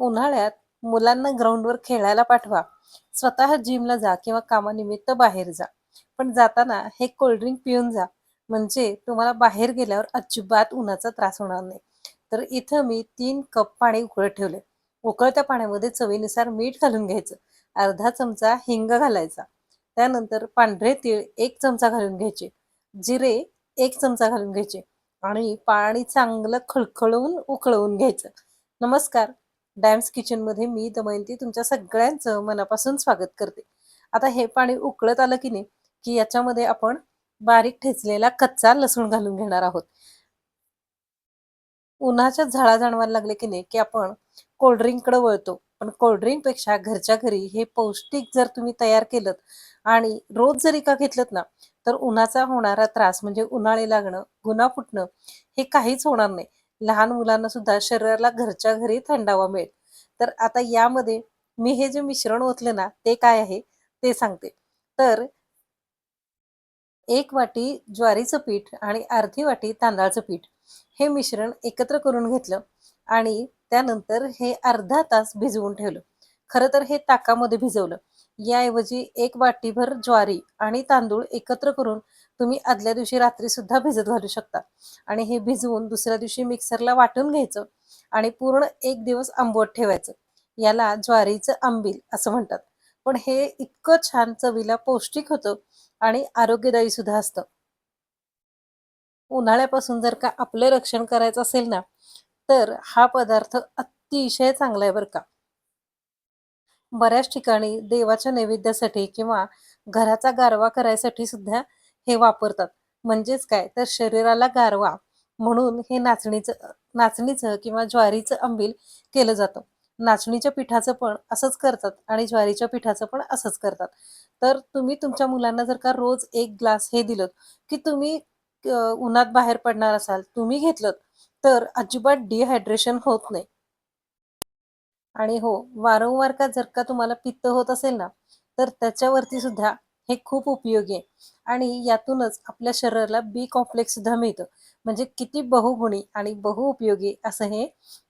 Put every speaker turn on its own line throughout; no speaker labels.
उन्हाळ्यात मुलांना ग्राउंडवर खेळायला पाठवा. स्वतः जिमला जा किंवा कामानिमित्त बाहेर जा. पण जाताना हे कोल्ड्रिंक पिऊन जा. म्हणजे तुम्हाला बाहेर गेल्यावर अजिबात उन्हाचा त्रास होणार नाही. तर इथं मी तीन कप पाणी उकळत ठेवले. उकळत्या पाण्यामध्ये चवीनुसार मीठ घालून घ्यायचं. अर्धा चमचा हिंग घालायचा. त्यानंतर पांढरे तीळ एक चमचा घालून घ्यायचे. जिरे एक चमचा घालून घ्यायचे. आणि पाणी चांगलं खळखळवून उकळवून घ्यायचं. नमस्कार. डॅम्स किचनमध्ये मी दमयंती तुमच्या सगळ्यांचं मनापासून स्वागत करते. आता हे पाणी उकळत आलं की नाही की याच्यामध्ये आपण बारीक ठेचलेला कच्चा लसूण घालून घेणार आहोत. उन्हाच्या झाडा जाणवायला लागले की नाही की आपण कोल्ड्रिंककडे वळतो. पण कोल्ड्रिंकपेक्षा घरच्या घरी हे पौष्टिक जर तुम्ही तयार केलं आणि रोज जरी का घेतलं ना तर उन्हाचा होणारा त्रास म्हणजे उन्हाळे लागणं गुन्हा फुटणं हे काहीच होणार नाही. लहान मुलांना सुद्धा शरीराला घरच्या घरी थंडावा मिळेल. तर आता यामध्ये मी हे जे मिश्रण ओतले ना ते काय आहे? ते सांगते. तर एक वाटी ज्वारीचं पीठ आणि अर्धी वाटी तांदळाचं पीठ हे मिश्रण एकत्र करून घेतलं आणि त्यानंतर हे अर्धा तास भिजवून ठेवलं. खरं तर हे ताकामध्ये भिजवलं. याऐवजी एक वाटीभर ज्वारी आणि तांदूळ एकत्र करून तुम्ही आदल्या दिवशी रात्री सुद्धा भिजत घालू शकता. आणि हे भिजवून दुसऱ्या दिवशी मिक्सरला वाटून घ्यायचं आणि पूर्ण एक दिवस आंबवट ठेवायचं. याला ज्वारीचं आंबील असं म्हणतात. पण हे इतकं छान चवीला पौष्टिक होतं आणि आरोग्यदायी सुद्धा असतं. उन्हाळ्यापासून जर का आपलं रक्षण करायचं असेल ना तर हा पदार्थ अतिशय चांगला आहे बरं का. बऱ्याच ठिकाणी देवाच्या नैवेद्यासाठी किंवा घराचा गारवा करायसाठी सुद्धा हे वापरतात. म्हणजेच काय? तर शरीराला गारवा म्हणून हे नाचणीचं नाचणीचं किंवा ज्वारीचं आंबील केलं जातं. नाचणीच्या पिठाचं पण असंच करतात आणि ज्वारीच्या पिठाचं पण असंच करतात. तर तुम्ही तुमच्या मुलांना जर का रोज एक ग्लास हे दिलं की तुम्ही उन्हात बाहेर पडणार असाल तुम्ही घेतलं तर अजिबात डिहायड्रेशन होत नाही. आणि हो वारंवार का जर का तुम्हाला पित्त होत असेल ना तर त्याच्यावरती सुद्धा हे खूप उपयोगी आहे. आणि यातूनच आपल्या शरीराला बी कॉम्प्लेक्स सुद्धा मिळतं. म्हणजे किती बहुगुणी आणि बहुउपयोगी असं हे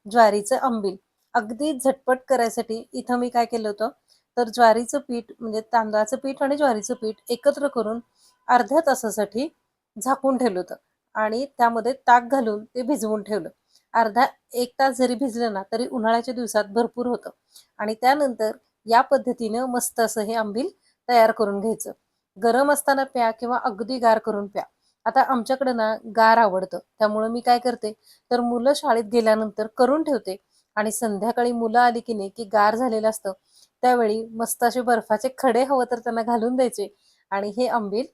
ज्वारीचं आंबील अगदी झटपट करायसाठी इथं मी काय केलं होतं? तर ज्वारीचं पीठ म्हणजे तांदळाचं पीठ आणि ज्वारीचं पीठ एकत्र करून अर्ध्या तासासाठी झाकून ठेवलं होतं. आणि त्यामध्ये ताक घालून ते भिजवून ठेवलं. अर्धा एक तास जरी भिजलं ना तरी उन्हाळ्याच्या दिवसात भरपूर होतं. आणि त्यानंतर या पद्धतीनं मस्त असं हे आंबील तयार करून घ्यायचं. गरम असताना प्या किंवा अगदी गार करून प्या. आता आमच्याकडं ना गार आवडतं. त्यामुळं मी काय करते तर मुलं शाळेत गेल्यानंतर करून ठेवते. आणि संध्याकाळी मुलं आली की नाही की गार झालेलं असतं त्यावेळी मस्त असे बर्फाचे खडे हवं तर त्यांना घालून द्यायचे आणि हे आंबील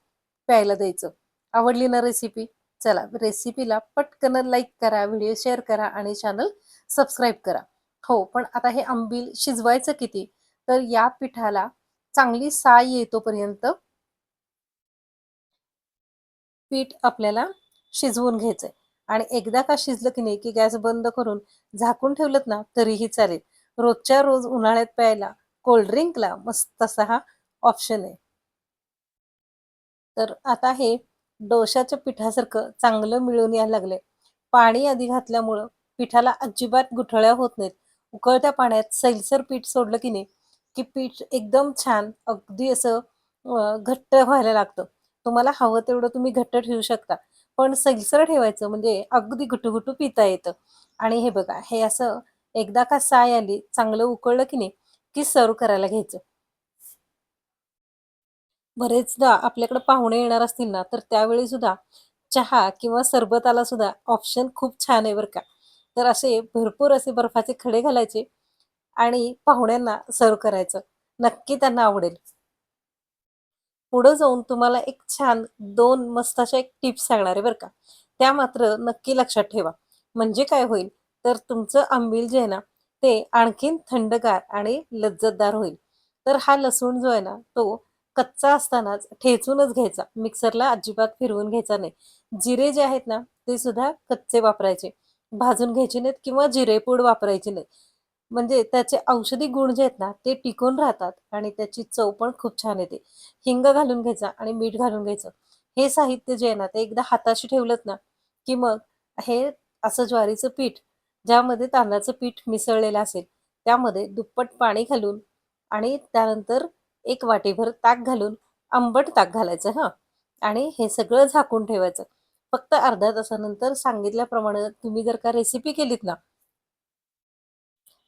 प्यायला द्यायचं. आवडली ना रेसिपी चला रेसिपीला पटकन लाईक करा व्हिडिओ शेअर करा आणि चॅनल सबस्क्राईब करा. हो पण आता हे आंबील शिजवायचं किती? तर या पिठाला चांगली साय येतोपर्यंत पीठ आपल्याला शिजवून घ्यायचंय. आणि एकदा का शिजलं की नाही की गॅस बंद करून झाकून ठेवलं ना तरीही चालेल. रोजच्या रोज उन्हाळ्यात प्यायला कोल्ड्रिंकला मस्त असा हा ऑप्शन आहे. तर आता हे डोशाच्या पिठासारखं चांगलं मिळून यायला लागलंय. पाणी आधी घातल्यामुळं पिठाला अजिबात गुठळ्या होत नाहीत. उकळत्या पाण्यात सैलसर पीठ सोडलं की नाही की पीठ एकदम छान अगदी असं घट्ट व्हायला लागतं. तुम्हाला हवं तेवढं तुम्ही घट्ट ठेवू शकता. पण सैलसर ठेवायचं म्हणजे अगदी घुटूघुटू पिता येतं. आणि हे बघा हे असं एकदा का साय आली चांगलं उकळलं की नाही की सर्व करायला घ्यायचं. बरेचदा आपल्याकडे पाहुणे येणार असतील ना तर त्यावेळी सुद्धा चहा किंवा सरबताला सुद्धा ऑप्शन खूप छान आहे बरं का. तर असे भरपूर असे बर्फाचे खडे घालायचे आणि पाहुण्यांना सर्व करायचं. नक्की त्यांना आवडेल. पुढं जाऊन तुम्हाला एक छान दोन मस्त अशा एक टिप्स सांगणार आहे बरं का. त्या मात्र नक्की लक्षात ठेवा. म्हणजे काय होईल? तर तुमचं आंबील जे आहे ना ते आणखीन थंडगार आणि लज्जतदार होईल. तर हा लसूण जो आहे ना तो कच्चा असतानाच ठेचूनच घ्यायचा. मिक्सरला अजिबात फिरवून घ्यायचा नाही. जिरे जे आहेत ना ते सुद्धा कच्चे वापरायचे. भाजून घ्यायचे नाहीत किंवा जिरेपूड वापरायची नाही म्हणजे त्याचे औषधी गुण जे आहेत ना ते टिकून राहतात आणि त्याची चव पण खूप छान येते. हिंग घालून घ्यायचा आणि मीठ घालून घ्यायचं. हे साहित्य जे आहे ना ते एकदा हाताशी ठेवलं ना की मग हे असं ज्वारीचं पीठ ज्यामध्ये तांदळाचं पीठ मिसळलेलं असेल त्यामध्ये दुप्पट पाणी घालून आणि त्यानंतर एक वाटीभर ताक घालून आंबट ताक घालायचं हां. आणि हे सगळं झाकून ठेवायचं. फक्त अर्ध्या तासानंतर सांगितल्याप्रमाणे तुम्ही जर का रेसिपी केलीत ना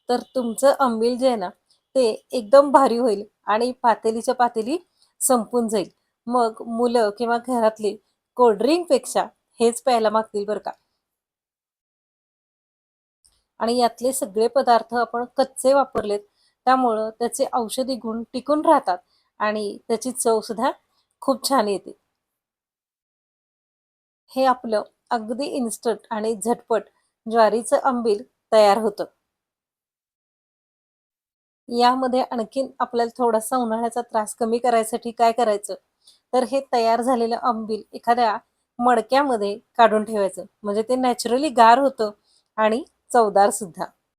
तर तुमचं आंबील जे आहे ना ते एकदम भारी होईल आणि पातेलीच्या पातेली संपून जाईल. मग मुलं किंवा घरातली कोल्ड्रिंकपेक्षा हेच प्यायला मागतील बरं का. आणि यातले सगळे पदार्थ आपण कच्चे वापरलेत त्यामुळं त्याचे औषधी गुण टिकून राहतात आणि त्याची चव सुद्धा खूप छान येते. हे आपलं अगदी इन्स्टंट आणि झटपट ज्वारीचं आंबील तयार होतं. यामध्ये आणखीन आपल्याला थोडासा उन्हाळ्याचा त्रास कमी करायसाठी काय करायचं? तर हे तयार झालेलं आंबील एखाद्या मडक्यामध्ये काढून ठेवायचं. म्हणजे ते नॅचरली गार होतं आणि चवदार सुद्धा.